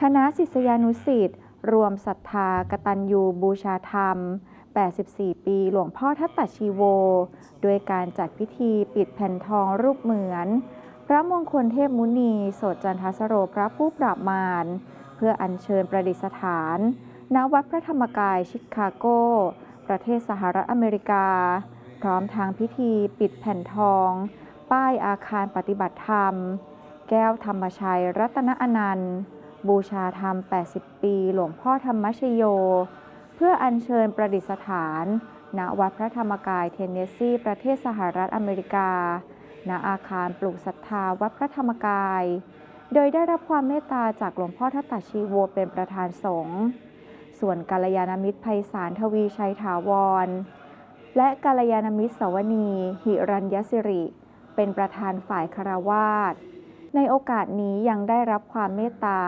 คณะศิษยานุศิษย์รวมศรัทธากตัญญูบูชาธรรม 84 ปีหลวงพ่อทัตตชีโว โดยการจัดพิธีปิดแผ่นทองรูปเหมือน พระมงคลเทพมุนีโสดจันทสโรพระผู้ปราบมารเพื่ออัญเชิญประดิษฐานณวัดพระธรรมกายชิคาโก ประเทศสหรัฐอเมริกา พร้อมทางพิธีปิดแผ่นทอง ป้ายอาคารปฏิบัติธรรม แก้วธรรมชัยรัตนอนันต์ บูชาธรรม 80 ปี หลวงพ่อธรรมชโย เพื่ออัญเชิญประดิษฐาน ณวัดพระธรรมกายเทนเนสซีประเทศสหรัฐอเมริกา ณอาคารปลูกศรัทธาวัดพระธรรมกาย โดยได้รับความเมตตาจากหลวงพ่อทัตตชีโวเป็นประธานสงฆ์ส่วนกัลยาณมิตรไพศาลทวีชัยถาวร และกัลยาณมิตรสวนีหิรัญยสิริ เป็นประธานฝ่ายคารวาส ในโอกาสนี้ยังได้รับความเมตตา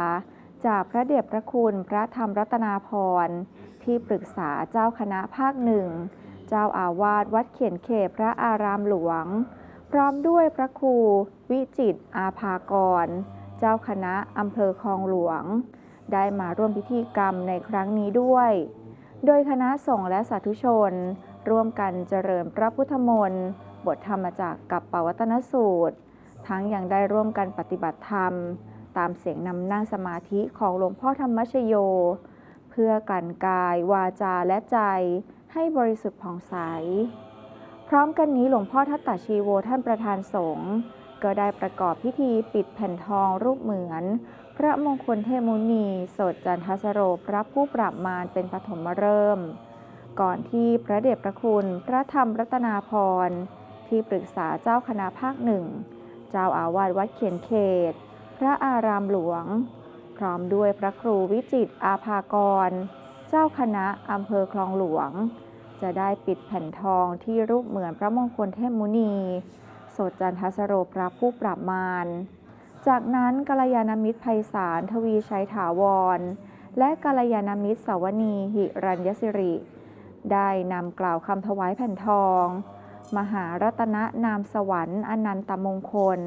จากพระเดชพระคุณพระธรรมรัตนาพรที่ปรึกษาเจ้าคณะภาคหนึ่ง เจ้าอาวาสวัดเขียนเขตพระอารามหลวง พร้อมด้วยพระครูวิจิตอาภากร เจ้าคณะอำเภอคลองหลวง ได้มาร่วมพิธีกรรมในครั้งนี้ด้วย โดยคณะสงฆ์และสาธุชน ร่วมกันเจริญพระพุทธมนต์ บทธรรมจากกับปวัตนสูตร ทั้งยังได้ร่วมกันปฏิบัติธรรม ตามเสียงนำนั่งสมาธิของหลวงพ่อธรรมชโย เพื่อกลั่นกายวาจาและใจให้บริสุทธิ์ผ่องใส พร้อมกันนี้หลวงพ่อทัตตาชีโวท่านประธานสงฆ์ก็ได้ประกอบพิธีปิดแผ่นทองรูปเหมือน พระมงคลเทมุนีโสดจันทสโรพระผู้ปราบมารเป็นปฐมฤกษ์ก่อนที่พระเดชพระคุณ พระธรรมรัตนาพรที่ปรึกษาเจ้าคณะภาคหนึ่ง เจ้าอาวาสวัดเขียนเขต พระอารามหลวง พร้อมด้วยพระครูวิจิตอาภากร เจ้าคณะอำเภอคลองหลวง จะได้ปิดแผ่นทองที่รูปเหมือนพระมงคลเทพมุนีโสดจันทสโรพระผู้ปราบมารจากนั้นกัลยาณมิตรไพศาลทวีชัยถาวร และกัลยาณมิตรสาวนีหิรัญยสิริ ได้นำกล่าวคำถวายแผ่นทอง มหารัตนนามสวรรค์อนันตมงคล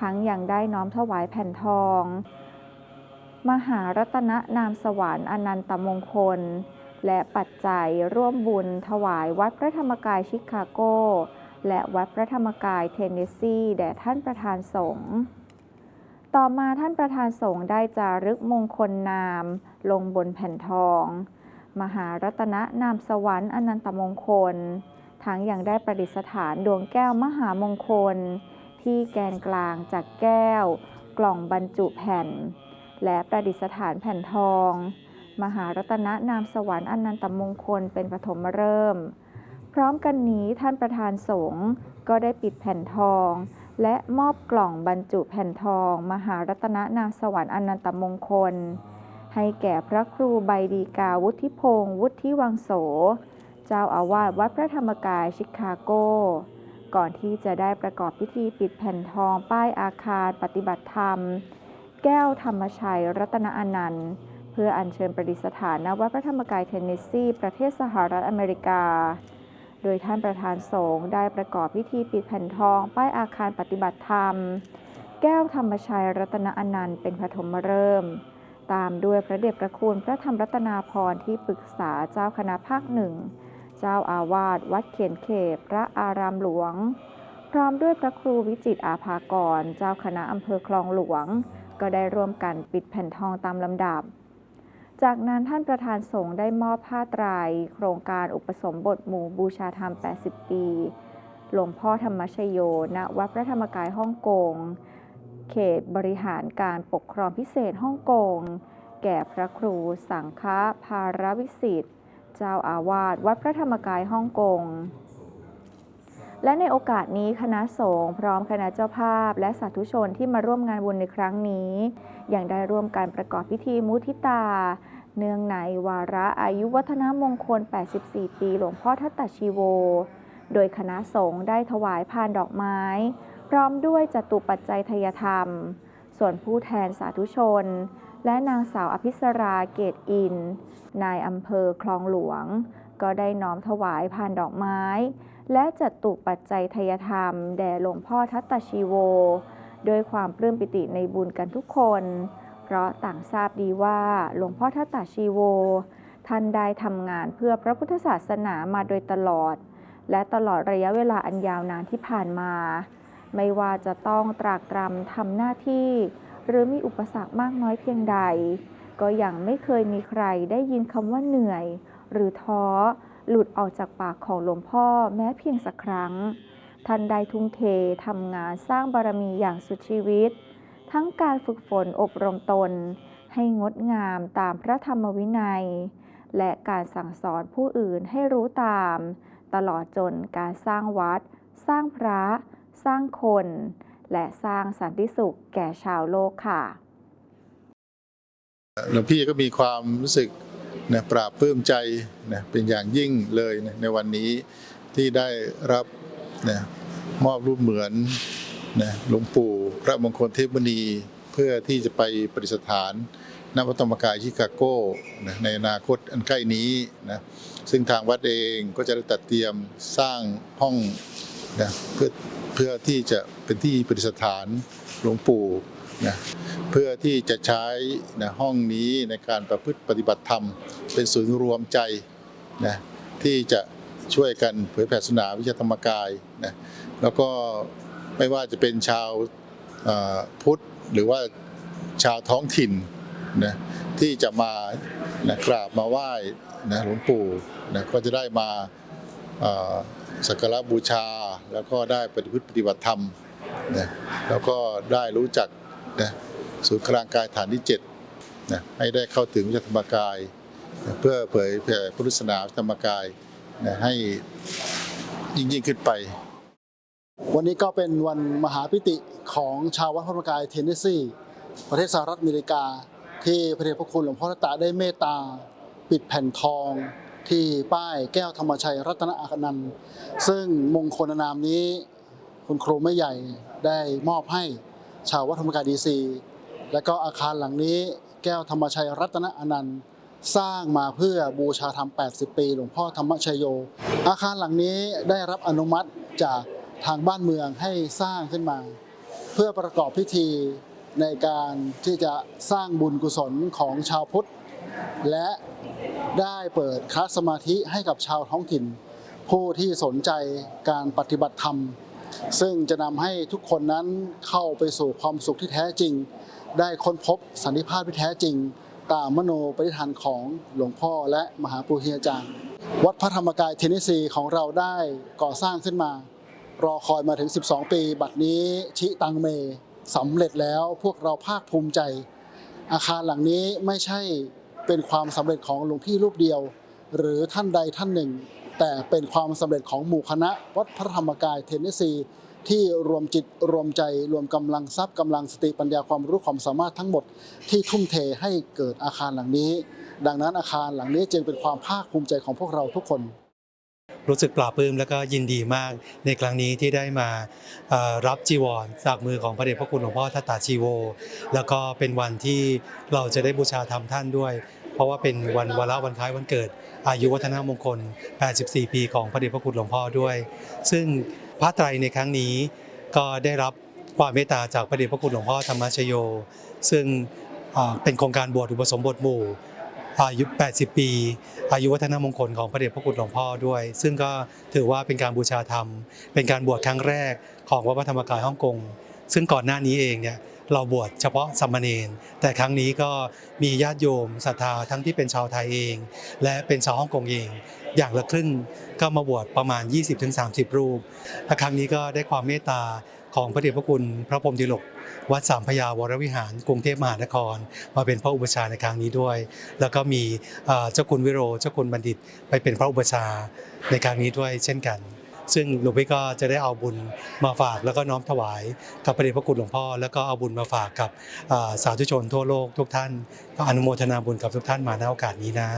ทั้งยังได้น้อมถวายแผ่นทอง มหารัตนนามสวรรค์อนันตมงคล และปัจจัยร่วมบุญถวายวัดพระธรรมกายชิคาโก และวัดพระธรรมกายเทนเนสซีแด่ท่านประธานสงฆ์ต่อมาท่านประธานสงฆ์ได้จารึกมงคลนาม ลงบนแผ่นทอง มหารัตนนามสวรรค์อนันตมงคล ทั้งยังได้ประดิษฐานดวงแก้วมหามงคล ที่แกนกลางจากแก้ว กล่องบรรจุแผ่น และประดิษฐานแผ่นทอง มหารัตนนามสวรรค์อนันตมงคลเป็นปฐมฤกษ์พร้อมกันนี้ท่านประธานสงฆ์ก็ได้ปิดแผ่นทอง และมอบกล่องบรรจุแผ่นทอง มหารัตนนามสวรรค์อนันตมงคล ให้แก่พระครูใบดีกาวุฒิพงศ์วุฒิวังโส เจ้าอาวาสวัดพระธรรมกายชิคาโก ก่อนที่จะได้ประกอบพิธีปิดแผ่นทองป้ายอาคารปฏิบัติธรรม แก้วธรรมชัยรัตนอนันต์ เพื่ออัญเชิญประดิษฐานณวัดพระธรรมกายเทนเนสซีประเทศสหรัฐอเมริกา โดยท่านประธานสงฆ์ได้ประกอบพิธีปิดแผ่นทองป้ายอาคารปฏิบัติธรรม แก้วธรรมชัยรัตนอนันต์เป็นปฐมฤกษ์ตามด้วยพระเดชพระคุณพระธรรมรัตนาพรที่ปรึกษาเจ้าคณะภาคหนึ่ง เจ้าอาวาสวัดเขียนเขตพระอารามหลวง พร้อมด้วยพระครูวิจิตอาภากร เจ้าคณะอำเภอคลองหลวง ก็ได้ร่วมกันปิดแผ่นทองตามลำดับ จากนั้นท่านประธานสงฆ์ได้มอบผ้าไตรายโครงการอุปสมบทหมู่บูชาธรรม 80 ปี หลวงพ่อธรรมชโย ณ วัดพระธรรมกายฮ่องกง เขตบริหารการปกครองพิเศษฮ่องกง แก่พระครูสังฆภารวิสิทธิ เจ้าอาวาสวัดพระธรรมกายฮ่องกง และในโอกาสนี้คณะสงฆ์พร้อมคณะเจ้าภาพ และสาธุชนที่มาร่วมงานบุญในครั้งนี้ยังได้ร่วมการประกอบพิธีมุทิตา เนื่องในวาระอายุวัฒนมงคล 84 ปีหลวงพ่อทัตตชีโว โดยคณะสงฆ์ได้ถวายพานดอกไม้ พร้อมด้วยจตุปัจจัยทยธรรม ส่วนผู้แทนสาธุชน และนางสาวอภิสราเกตอิน นายอำเภอคลองหลวง ก็ได้น้อมถวายพานดอกไม้ และจัดตุปัจจัยทยธรรม แด่หลวงพ่อทัตตชีโว ด้วยความปลื้มปิติในบุญกันทุกคน เพราะต่างทราบดีว่าหลวงพ่อทัตตาชีโว ท่านได้ทำงานเพื่อพระพุทธศาสนามาโดยตลอด และตลอดระยะเวลาอันยาวนานที่ผ่านมา ไม่ว่าจะต้องตรากตรำทำหน้าที่ หรือมีอุปสรรคมากน้อยเพียงใด ก็ยังไม่เคยมีใครได้ยินคำว่าเหนื่อย หรือท้อ หลุดออกจากปากของหลวงพ่อแม้เพียงสักครั้ง ท่านได้ทุ่มเททำงานสร้างบารมีอย่างสุดชีวิต ทั้งการฝึกฝนอบรมตน ให้งดงามตามพระธรรมวินัย และการสั่งสอนผู้อื่นให้รู้ตาม ตลอดจนการสร้างวัด สร้างพระ สร้างคน และสร้างสันติสุขแก่ชาวโลกค่ะ หลวงพี่ก็มีความรู้สึกนะปราบปลื้มใจนะเป็นอย่างยิ่งเลยนะในวันนี้ที่ได้รับนะมอบรูปเหมือนนะหลวงปู่พระมงคลเทพมุนีเพื่อที่จะไปประดิษฐานณพระธรรมกายชิคาโกนะในอนาคตอันใกล้นี้นะซึ่งทางวัดเองก็จะได้ตัดเตรียมสร้างห้องนะเพื่อ พื่อที่จะเป็นที่ประดิษฐานหลวงปู่นะเพื่อที่จะใช้นะห้องนี้ในการประพฤติปฏิบัติธรรม เป็นศูนย์รวมใจนะที่จะช่วยกันเผยแผ่ศาสนาวิชาธรรมกายนะแล้วก็ไม่ว่าจะเป็นชาวพุทธหรือว่าชาวท้องถิ่นนะที่จะมานะกราบมาไหว้นะหลวงปู่นะก็จะได้มา สักการะบูชาแล้วก็ได้ปฏิพฤติปฏิบัติธรรมนะแล้วก็ได้รู้จักนะศูนย์กลางกายฐานที่7นะให้ได้เข้าถึงวิชาธรรมกายนะเพื่อเผยแผ่พุทธศาสนาธรรมกายนะให้ยิ่งยิ่งขึ้นไป วันนี้ก็เป็นวันมหาพิติของชาววัดพระธรรมกายเทนเนสซีประเทศสหรัฐอเมริกา ที่พระเดชพระคุณหลวงพ่อตะได้เมตตา ปิดแผ่นทอง ที่ป้ายแก้วธรรมชัยรัตนอาคนันต์ซึ่งมงคลนามนี้ คุณครูไม่ใหญ่ได้มอบให้ชาววัดธรรมกายดีซี และก็อาคารหลังนี้แก้วธรรมชัยรัตนอนันต์สร้างมาเพื่อบูชาธรรม 80 ปี หลวงพ่อธรรมชโย อาคารหลังนี้ได้รับอนุมัติจากทางบ้านเมืองให้สร้างขึ้นมา เพื่อประกอบพิธีในการที่จะสร้างบุญกุศลของชาวพุทธ และ ได้เปิดคลาสสมาธิให้กับชาวท้องถิ่น ผู้ที่สนใจการปฏิบัติธรรม ซึ่งจะนำให้ทุกคนนั้นเข้าไปสู่ความสุขที่แท้จริง ได้ค้นพบสันติภาพที่แท้จริง ตามมโนปฏิฐานของหลวงพ่อและมหาปุริยจารย์วัดพระธรรมกายเทนเนสซีของเราได้ก่อสร้างขึ้นมา รอคอยมาถึง 12 ปี บัดนี้ชิตังเมสำเร็จแล้วพวกเราภาคภูมิใจ อาคารหลังนี้ไม่ใช่ เป็นความสำเร็จของหลวงพี่รูปเดียว หรือท่านใดท่านหนึ่ง แต่เป็นความสำเร็จของหมู่คณะวัดพระธรรมกายเทนเนสซีที่รวมจิตรวมใจรวมกำลังทรัพย์กำลังสติปัญญาความรู้ความสามารถทั้งหมดที่ทุ่มเทให้เกิดอาคารหลังนี้ ดังนั้นอาคารหลังนี้จึงเป็นความภาคภูมิใจของพวกเราทุกคนรู้สึกปลาบปลื้มแล้วก็ยินดีมากในครั้งนี้ที่ได้มารับจีวรจากมือของพระเดชพระคุณหลวงพ่อทัตตาชีโว แล้วก็เป็นวันที่เราจะได้บูชาธรรมท่านด้วย เพราะว่าเป็นวันวาระวันคล้ายวันเกิด อายุวัฒนมงคล 84 ปีของพระเดชพระคุณหลวงพ่อด้วย ซึ่งพระไตรในครั้งนี้ก็ได้รับความเมตตาจากพระเดชพระคุณหลวงพ่อธรรมชโย ซึ่งเอ่อเป็นโครงการบวชอุปสมบทหมู่อายุ 80 ปี อายุวัฒนมงคลของพระเดชพระคุณหลวงพ่อด้วย ซึ่งก็ถือว่าเป็นการบูชาธรรม เป็นการบวชครั้งแรกของวัดพระธรรมกายฮ่องกง ซึ่งก่อนหน้านี้เองเนี่ยเราบวชเฉพาะสามเณรแต่ครั้งนี้ก็มีญาติโยมศรัทธาทั้งที่เป็นชาวไทยเอง และเป็นชาวฮ่องกงเอง อย่างละครึ่งก็มาบวชประมาณ 20-30 รูปและครั้งนี้ก็ได้ความเมตตาของพระเดชพระคุณพระพรหมดิลก วัดสามพยาวรวิหารกรุงเทพมหานคร มาเป็นพระอุปชาในครั้งนี้ด้วย แล้วก็มีเจ้าคุณวิโรเจ้าคุณบัณฑิตไปเป็นพระอุปชาในครั้งนี้ด้วยเช่นกัน ซึ่งหลวงพี่ก็จะได้เอาบุญมาฝากแล้วก็น้อมถวายกับพระเดชพระคุณหลวงพ่อ แล้วก็เอาบุญมาฝากกับสาธุชนทั่วโลกทุกท่านก็อนุโมทนาบุญกับทุกท่านมาในโอกาสนี้นะ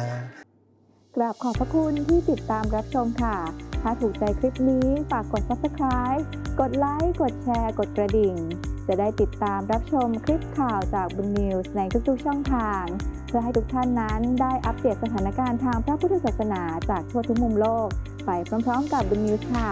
กราบขอบพระคุณที่ติดตามรับชมค่ะ ถ้าถูกใจคลิปนี้ฝากกด subscribe กดไลค์ กดแชร์ กดกระดิ่ง จะได้ติดตามรับชมคลิปข่าวจากบุญนิวส์ในทุกๆช่องทาง เพื่อให้ทุกท่านนั้นได้อัปเดตสถานการณ์ทางพระพุทธศาสนาจากทั่วทุกมุมโลก ไปพร้อมๆกับบุญนิวส์ค่ะ